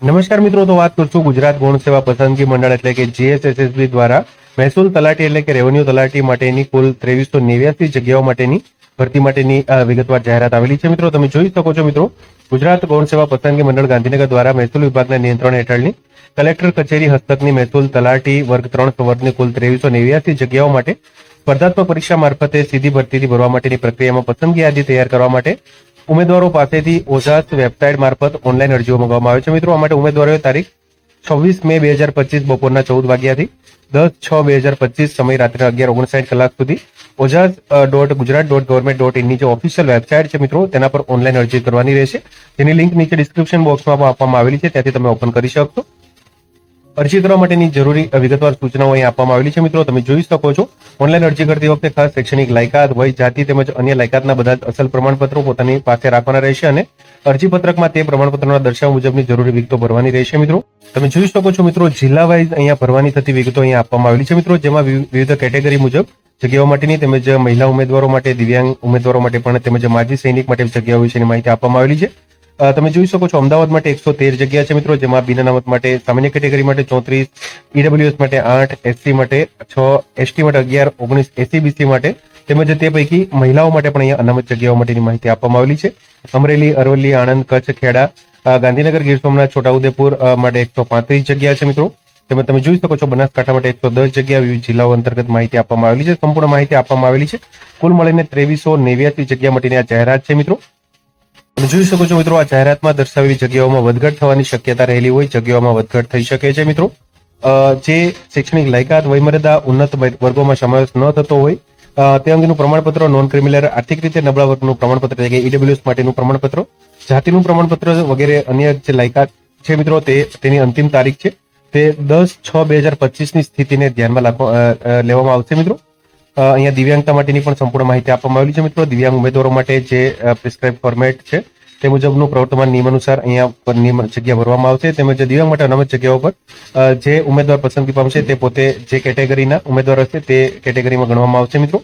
નમસ્કાર મિત્રો, તો વાત કરશું ગુજરાત ગૌણ સેવા પસંદગી મંડળ એટલે કે જીએસએસએસબી દ્વારા મહેસૂલ તલાટી એટલે કે રેવન્યુ તલાટી માટેની કુલ ત્રેવીસો નેવ્યાસી જગ્યાઓ માટેની ભરતી માટેની વિગતવાર જાહેરાત આવેલી છે. મિત્રો, તમે જોઈ શકો છો મિત્રો, ગુજરાત ગૌણ સેવા પસંદગી મંડળ ગાંધીનગર દ્વારા મહેસૂલ વિભાગના નિયંત્રણ હેઠળની કલેક્ટર કચેરી હસ્તકની મહેસૂલ તલાટી વર્ગ ત્રણ સંવર્ગની કુલ ત્રેવીસો નેવ્યાસી જગ્યાઓ માટે સ્પર્ધાત્મક પરીક્ષા મારફતે સીધી ભરતીથી ભરવા માટેની પ્રક્રિયામાં પસંદગી યાદી તૈયાર કરવા માટે ઉમેદવારો પાસેથી ઓઝાસ વેબસાઇટ મારફત ઓનલાઈન અરજીઓ મંગાવવામાં આવે છે. મિત્રો, આ માટે ઉમેદવારોએ તારીખ છવ્વીસ મે બે હજાર પચીસ બપોરના ચૌદ વાગ્યાથી દસ છ બે હજાર પચીસ સમય રાત્રે અગિયાર ઓગણસાઠ કલાક સુધી OJAS dot Gujarat dot government dot ઇનની જે ઓફિશિયલ વેબસાઇટ છે મિત્રો, તેના પર ઓનલાઈન અરજી કરવાની રહેશે. તેની લિંક નીચે ડિસ્ક્રિપ્શન બોક્સમાં આપવામાં આવેલી છે, ત્યાંથી તમે ઓપન કરી શકશો. અરજી કરવા માટેની જરૂરી વિગતવાર સૂચનાઓ અહીં આપવામાં આવેલી છે. મિત્રો, તમે જોઈ શકો છો ઓનલાઈન અરજી કરતી વખતે ખાસ શૈક્ષણિક લાયકાત, વય, જાતિ તેમજ અન્ય લાયકાતના બધા અસલ પ્રમાણપત્રો પોતાની પાસે રાખવાના રહેશે અને અરજી પત્રકમાં તે પ્રમાણપત્રોના દર્શાવ મુજબની જરૂરી વિગતો ભરવાની રહેશે. મિત્રો, તમે જોઈ શકો છો, મિત્રો જિલ્લા વાઇઝ અહીંયા ભરવાની થતી વિગતો અહીંયા આપવામાં આવેલી છે. મિત્રો, જેમાં વિવિધ કેટેગરી મુજબ જગ્યાઓ માટેની તેમજ મહિલા ઉમેદવારો માટે, દિવ્યાંગ ઉમેદવારો માટે પણ તેમજ માજી સૈનિક માટે જગ્યાઓ વિશેની માહિતી આપવામાં આવેલી છે. તમે જોઈ શકો છો, અમદાવાદ માટે એકસો તેર જગ્યા છે મિત્રો, જેમાં બિન માટે સામાન્ય કેટેગરી માટે ચોત્રીસ ઈડબ્લ્યુએસ માટે આઠ એસસી માટે છ એસટી માટે અગિયાર, ઓગણીસ એસીબીસી માટે તેમજ તે પૈકી મહિલાઓ માટે પણ અહીંયા અનામત જગ્યાઓ માટેની માહિતી આપવામાં આવેલી છે. અમરેલી, અરવલ્લી, આણંદ, કચ્છ, ખેડા ગાંધીનગર, ગીર સોમનાથ, છોટાઉદેપુર માટે એકસો પાંત્રીસ જગ્યા છે મિત્રો. તેમજ તમે જોઈ શકો છો, બનાસકાંઠા માટે એકસો દસ જગ્યા, વિવિધ જિલ્લાઓ અંતર્ગત માહિતી આપવામાં આવેલી છે, સંપૂર્ણ માહિતી આપવામાં આવેલી છે. કુલ મળીને ત્રેવીસો નેવ્યાસી જગ્યા માટેની આ જાહેરાત છે મિત્રો. તમે જોઈ શકો છો મિત્રો, આ જાહેરાતમાં દર્શાવેલી જગ્યાઓમાં વધઘટ થવાની શક્યતા રહેલી હોય, જગ્યાઓમાં વધઘટ થઈ શકે છે મિત્રો. જે શૈક્ષણિક લાયકાત વયમર્યાદા ઉન્નત વર્ગોમાં સમાવેશ ન થતો હોય તે અંગેનું પ્રમાણપત્ર નોન ક્રિમિનલ આર્થિક રીતે નબળા વર્ગનું પ્રમાણપત્ર, એટલે કે ઈડબ્લ્યુએસ માટેનું પ્રમાણપત્ર, જાતિનું પ્રમાણપત્ર વગેરે અન્ય જે લાયકાત છે મિત્રો, તે તેની અંતિમ તારીખ છે. તે દસ છ બે હજાર પચીસની સ્થિતિને ધ્યાનમાં લેવામાં આવશે મિત્રો. અહીંયા દિવ્યાંગતા માટેની પણ સંપૂર્ણ માહિતી આપવામાં આવેલી છે મિત્રો. દિવ્યાંગ ઉમેદવારો માટે જે પ્રિસ્ક્રાઇબ ફોર્મેટ છે, તે મુજબનું પ્રવર્તમાન નિયમ અનુસાર અહીંયા નિયમ જગ્યા ભરવામાં આવશે. તેમજ દિવ્યાંગ માટે અનામત જગ્યાઓ પર જે ઉમેદવાર પસંદગી પામશે તે પોતે જે કેટેગરીના ઉમેદવાર હશે તે કેટેગરીમાં ગણવામાં આવશે મિત્રો.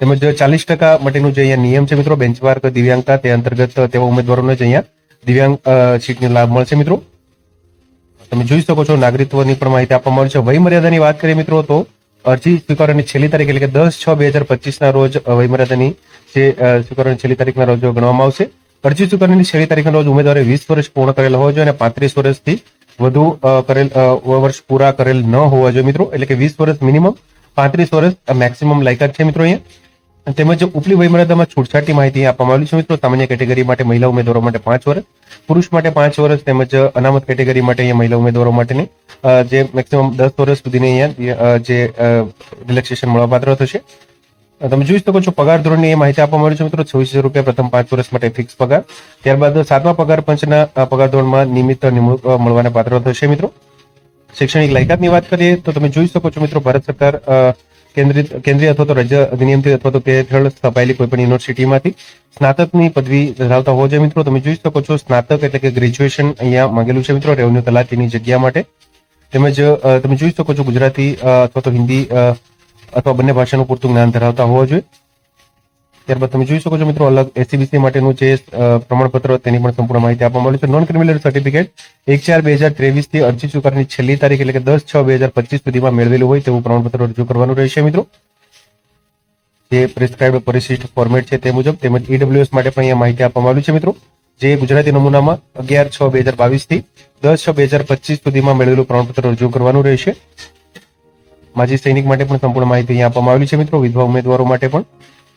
તેમજ ચાલીસ ટકા માટેનું જે અહીંયા નિયમ છે મિત્રો, બેન્ચમાર્ક, દિવ્યાંગતા, તે અંતર્ગત તેવા ઉમેદવારોને જ અહીંયા દિવ્યાંગ સીટનો લાભ મળશે મિત્રો. તમે જોઈ શકો છો, નાગરિકત્વની પણ માહિતી આપવામાં આવી છે. વય મર્યાદાની વાત કરીએ મિત્રો તો અરજી સ્વીકારવાની છેલ્લી તારીખ એટલે કે દસ છ બે હજાર પચીસના રોજ વયમર્યાદાની જે સ્વીકારવાની છેલ્લી તારીખના રોજ ગણવામાં આવશે. અરજી સ્વીકારવાની છેલ્લી તારીખના રોજ ઉમેદવારે વીસ વર્ષ પૂર્ણ કરેલ હોવા જોઈએ અને પાંત્રીસ વર્ષથી વધુ કરેલ વર્ષ પૂરા કરેલ ન હોવા જોઈએ મિત્રો. એટલે કે વીસ વર્ષ મિનિમમ, પાંત્રીસ વર્ષ મેક્સિમમ લાયકાત છે મિત્રો અહીંયા. તેમજ ઉપલી વયમર્યાદામાં છૂટછાટની માહિતી આપવામાં આવી છે મિત્રો. સામાન્ય કેટેગરી માટે મહિલા ઉમેદવારો માટે પાંચ વર્ષ, પુરુષ માટે પાંચ વર્ષ તેમજ અનામત કેટેગરી માટે અહીંયા મહિલા ઉમેદવારો માટેની જે મેક્સિમમ દસ વર્ષ સુધીની અહીંયા જે રિલેક્સેશન મળવાપાત્ર થશે. તમે જોઈ શકો છો, પગાર ધોરણની એ માહિતી આપવામાં આવી છે મિત્રો, છવ્વીસ રૂપિયા પ્રથમ પાંચ વર્ષ માટે ફિક્સ પગાર. ત્યારબાદ સાતમા પગાર પંચના પગાર ધોરણમાં નિયમિત નિમણૂક મળવાના પાત્ર થશે મિત્રો. શૈક્ષણિક લાયકાતની વાત કરીએ, તો તમે જોઈ શકો છો મિત્રો, ભારત સરકાર કેન્દ્રિત, કેન્દ્રીય અથવા તો રાજ્ય અધિનિયમથી અથવા તો તે હેઠળ સ્થપાયેલી કોઈ પણ યુનિવર્સિટીમાંથી સ્નાતકની પદવી ધરાવતા હોવા જોઈએ મિત્રો. તમે જોઈ શકો છો, સ્નાતક એટલે કે ગ્રેજ્યુએશન અહીંયા માંગેલું છે મિત્રો રેવન્યુ તલાટીની જગ્યા માટે. તેમજ તમે જોઈ શકો છો ગુજરાતી અથવા તો હિન્દી અથવા બંને ભાષાનું પૂરતું જ્ઞાન ધરાવતા હોવા જોઈએ. ત્યારબાદ તમે જોઈ શકો છો મિત્રો, અલગ એસીબીસી માટેનું જે પ્રમાણપત્ર તેની પણ સંપૂર્ણ માહિતી આપવામાં આવી છે. નોન ક્રિમિનલ સર્ટિફિકેટ એક ચાર બે હજાર ત્રેવીસથી અરજી સ્વીકારની છેલ્લી તારીખ એટલે કે દસ છ બે હજાર પચીસ સુધીમાં મેળવેલું હોય તેવું પ્રમાણપત્ર રજૂ કરવાનું રહેશે મિત્રો. જે પ્રિસ્ક્રાઇબ પરિશિષ્ટ ફોર્મેટ છે તે મુજબ તેમજ ઈડબ્લ્યુએસ માટે પણ અહીંયા માહિતી આપવામાં આવી છે મિત્રો. જે ગુજરાતી નમૂનામાં અગિયાર છ બે હજાર બાવીસથી દસ છ બે હજાર પચીસ સુધીમાં મેળવેલું પ્રમાણપત્ર રજૂ કરવાનું રહેશે. માજી સૈનિક માટે પણ સંપૂર્ણ માહિતી અહીંયા આપવામાં આવેલી છે મિત્રો. વિધવા ઉમેદવારો માટે પણ.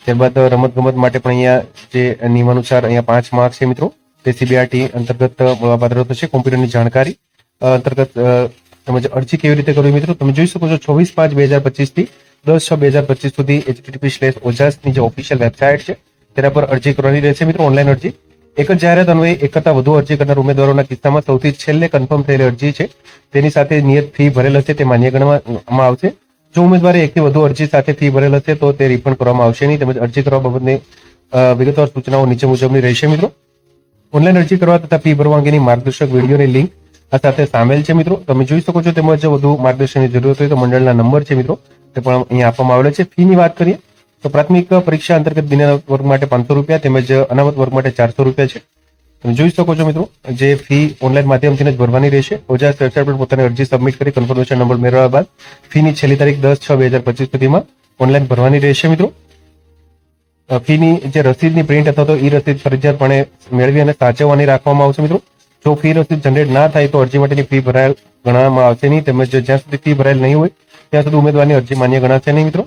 ત્યારબાદ રમત ગમત માટે પણ અહીંયા જે નિયમાનુસાર અહીંયા પાંચ માર્ક છે મિત્રો. તે સીબીઆરટી અંતર્ગત મળવાપાત્ર થશે. કોમ્પ્યુટરની જાણકારી અંતર્ગત તેમજ અરજી કેવી રીતે કરવી મિત્રો? તમે જોઈ શકો છો ચોવીસ પાંચ બે હજાર પચીસથી દસ છ બે હજાર પચીસ સુધી એચટીટીપી સ્લેશ ઓજાસની જે ઓફિશિયલ વેબસાઇટ છે, તેના પર અરજી કરવાની રહેશે મિત્રો. ઓનલાઈન અરજી. એક જ જાહેરાત અન્વયે એક કરતાં વધુ અરજી કરનાર ઉમેદવારોના કિસ્સામાં સૌથી છેલ્લે કન્ફર્મ થયેલી અરજી છે. તેની સાથે નિયત ફી ભરેલ હશે, તે માન્ય ગણવામાં આવશે. જો ઉમેદવારે એકથી વધુ અરજી સાથે ફી ભરેલ હશે, તો તે રિફંડ કરવામાં આવશે નહીં. તેમજ અરજી કરવા બાબતની વિગતવાર સૂચનાઓ નીચે મુજબની રહેશે મિત્રો. ઓનલાઈન અરજી કરવા તથા ફી ભરવા અંગેની માર્ગદર્શક વિડીયોની લિંક આ સાથે સામેલ છે મિત્રો. તમે જોઈ શકો છો તેમજ વધુ માર્ગદર્શનની જરૂરત હોય તો મંડળના નંબર છે મિત્રો. તે પણ અહીંયા આપવામાં આવેલો છે. ફીની વાત કરીએ તો પ્રાથમિક પરીક્ષા અંતર્ગત દિનાનામત વર્ગ માટે પાંચસો રૂપિયા તેમજ અનામત વર્ગ માટે ચારસો રૂપિયા છે. તમે જોઈ શકો છો મિત્રો, જે ફી ઓનલાઈન માધ્યમથી જ ભરવાની રહેશે. ઓજા વેબસાઇટ પર પોતાની અરજી સબમિટ કરી કન્ફર્મેશન નંબર મેળવ્યા બાદ ફીની છેલ્લી તારીખ દસ છ બે હજાર પચીસ સુધીમાં ઓનલાઈન ભરવાની રહેશે મિત્રો. ફીની જે રસીદની પ્રિન્ટ અથવા તો ઈ રસીદ ફરજિયાતપણે મેળવી અને સાચવવાની રાખવામાં આવશે મિત્રો. જો ફી રસીદ જનરેટ ના થાય તો અરજી માટેની ફી ભરાયેલ ગણવામાં આવશે નહીં. તેમજ જ્યાં સુધી ફી ભરાયેલ નહીં હોય, ત્યાં સુધી ઉમેદવારની અરજી માન્ય ગણાશે નહીં મિત્રો.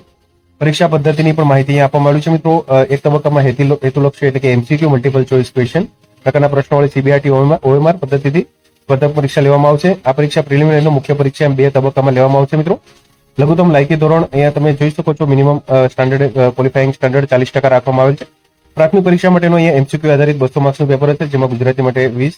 પરીક્ષા પદ્ધતિની પણ માહિતી આપવામાં આવ્યું છે મિત્રો. એક તબક્કામાં હેતુ- હેતુલક્ષી એટલે કે એમસીક્યુ મલ્ટિપલ ચોઇસ ક્વેશ્ચન પ્રકારના પ્રશ્નોવાળી સીબીઆરટી ઓએમઆર પદ્ધતિથી સ્પર્ધક પરીક્ષા લેવામાં આવશે. આ પરીક્ષા પ્રિલિમિનરી મુખ્ય પરીક્ષા એમ બે તબક્કામાં લેવામાં આવશે મિત્રો. લઘુત્તમ લાયકી ધોરણ અહીંયા તમે જોઈ શકો છો મિનિમમ સ્ટાન્ડર્ડ ક્વોલિફાઇંગ સ્ટાન્ડર્ડ ચાલીસ ટકા રાખવામાં આવેલ છે. પ્રાથમિક પરીક્ષા માટેનો અહીંયા એમસીક્યુ આધારિત બસો માર્ક્સનું પેપર હશે, જેમાં ગુજરાતી માટે વીસ,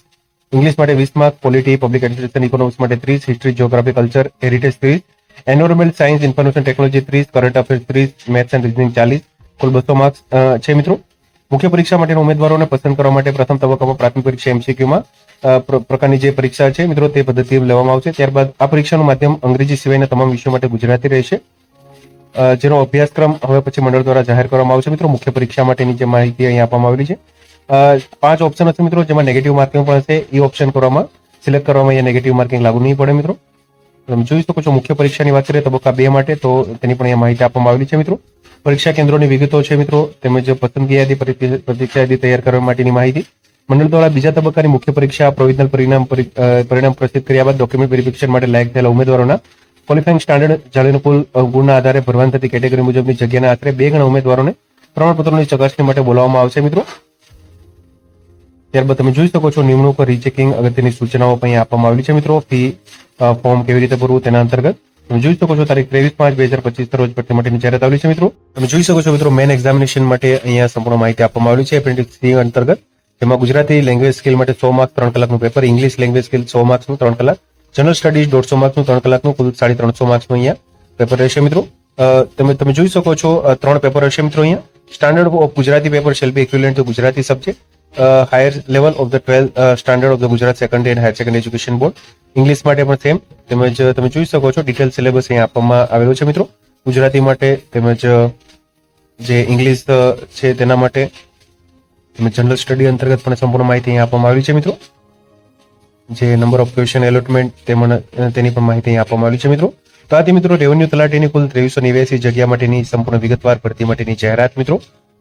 ઇંગ્લિશ માટે વીસ mark polity public administration economics માટે ત્રીસ હિસ્ટ્રી જ્યોગ્રાફી કલ્ચર હેરિટેજ ત્રીસ એન્વાયરમેન્ટ સાયન્સ ઇન્ફોર્મેશન ટેકનોલોજી ત્રીસ કરંટ અફેર્સ ત્રીસ મેથ્સ એન્ડ રિઝનિંગ ચાલીસ. કુલ બસો માર્ક્સ છે મિત્રો. મુખ્ય પરીક્ષા માટેના ઉમેદવારોને પસંદ કરવા માટે પ્રથમ તબક્કામાં પ્રાથમિક પરીક્ષા એમસીક્યુમાં પ્રકારની જે પરીક્ષા છે મિત્રો તે પદ્ધતિ લેવામાં આવશે. ત્યારબાદ આ પરીક્ષાનું માધ્યમ અંગ્રેજી સિવાયના તમામ વિષયો માટે ગુજરાતી રહેશે. જેનો અભ્યાસક્રમ હવે પછી મંડળ દ્વારા જાહેર કરવામાં આવશે. મિત્રો, મુખ્ય પરીક્ષા માટેની જે માહિતી અહીં આપવામાં આવેલી છે. પાંચ ઓપ્શન હશે મિત્રો, જેમાં નેગેટિવ માર્કિંગ પણ હશે. એ ઓપ્શન કરવામાં સિલેક્ટ કરવામાં અહીંયા નેગેટિવ માર્કિંગ લાગુ નહીં પડે મિત્રો. તમે જોઈ શકો છો, મુખ્ય પરીક્ષાની વાત કરીએ, તબક્કા બે માટે તો તેની પણ અહીંયા માહિતી આપવામાં આવેલી છે, મિત્રો. પરીક્ષા કેન્દ્રોની વિગતો છે, મિત્રો, તેમજ પસંદગી યાદી પરી- પરીક્ષા યાદી તૈયાર કરવા માટેની માહિતી. મંડળ દ્વારા બીજા તબક્કાની મુખ્ય પરીક્ષા પ્રોવિઝનલ પરિણામ પરિણામ પ્રસિદ્ધ કર્યા બાદ ડોક્યુમેન્ટ વેરિફિકેશન માટે લાયક થયેલા ઉમેદવારોના ક્વોલિફાઇંગ સ્ટાન્ડર્ડ જાળીનું કુલ ગુણના આધારે ભરવાન થતી કેટેગરી મુજબની જગ્યાના આશરે બે ગણા ઉમેદવારોને પ્રમાણપત્રોની ચકાસણી માટે બોલાવવામાં આવશે, મિત્રો. ત્યારબાદ તમે જોઈ શકો છો નિમણૂક રીચેકિંગ અગત્યની સૂચનાઓ અહીંયા આપવામાં આવેલી છે મિત્રો. ફી ફોર્મ કેવી રીતે ભરવું તેના અંતર્ગત. તમે જોઈ શકો છો તારીખ ત્રેવીસ પાંચ બે હજાર પચીસ રોજ ભરતી માટેની જાહેરાત આવેલી છે મિત્રો. તમે જોઈ શકો છો મિત્રો મેન એક્ઝામિનેશન માટે અહીંયા સંપૂર્ણ માહિતી આપવામાં આવેલી છે એપ્રેન્ટિસ અંતર્ગત. જેમાં ગુજરાતી લેંગ્વેજ સ્કિલ માટે સો માર્ક ત્રણ કલાકનું પેપર ઇંગ્લિશ લેંગ્વેજ સ્કિલ સો માર્ક્સનું ત્રણ કલાક. જનરલ સ્ટડીઝ દોઢસો માર્ક્સનું ત્રણ કલાકનું, કુલ સાડી ત્રણસો માર્ક્સનું અહીંયા પેપર રહેશે મિત્રો. તમે તમે જોઈ શકો છો ત્રણ પેપર હશે મિત્રો અહીંયા. Standard of Gujarati paper shall be equivalent to Gujarati subject higher level of the twelfth standard of the Gujarat secondary and higher secondary education board English માટે પણ સેમ તેમજ તમે જોઈ શકો છો ડિટેલ સિલેબસ અહીંયા આપવામાં આવેલો છે મિત્રો. ગુજરાતી માટે તેમજ જે ઇંગ્લિશ છે તેના માટે તેમજ જનરલ સ્ટડી અંતર્ગત પણ સંપૂર્ણ માહિતી અહીંયા આપવામાં આવી છે મિત્રો. જે નંબર ઓફ ક્વેશ્ચન એલોટમેન્ટ તેની પણ માહિતી અહીં આપવામાં આવી છે મિત્રો. તો આથી મિત્રો રેવન્યુ તલાટીની કુલ ત્રેવીસો નેવ્યાસી જગ્યા માટેની સંપૂર્ણ વિગતવાર ભરતી માટેની જાહેરાત મિત્રો.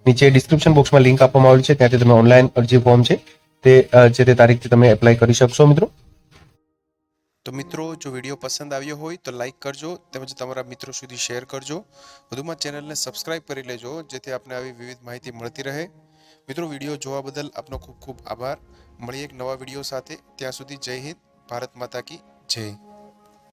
નીચે ડિસ્ક્રિપ્શન બોક્સમાં લિંક આપવામાં આવેલી છે. ત્યાંથી તમે ઓનલાઈન અરજી ફોર્મ છે, તે જે તે તારીખથી તમે એપ્લાય કરી શકશો મિત્રો. તો મિત્રો, જો વીડિયો પસંદ આવ્યો હોય તો લાઈક કરજો, તેમજ તમારા મિત્રો સુધી શેર કરજો. વધુમાં ચેનલને સબસ્ક્રાઇબ કરી લેજો, જેથી આપને આવી વિવિધ માહિતી મળતી રહે. મિત્રો, વીડિયો જોવા બદલ આપનો ખૂબ ખૂબ આભાર. મળીએ એક નવા વીડિયો સાથે. ત્યાં સુધી જય હિન્દ, ભારત માતા કી જય.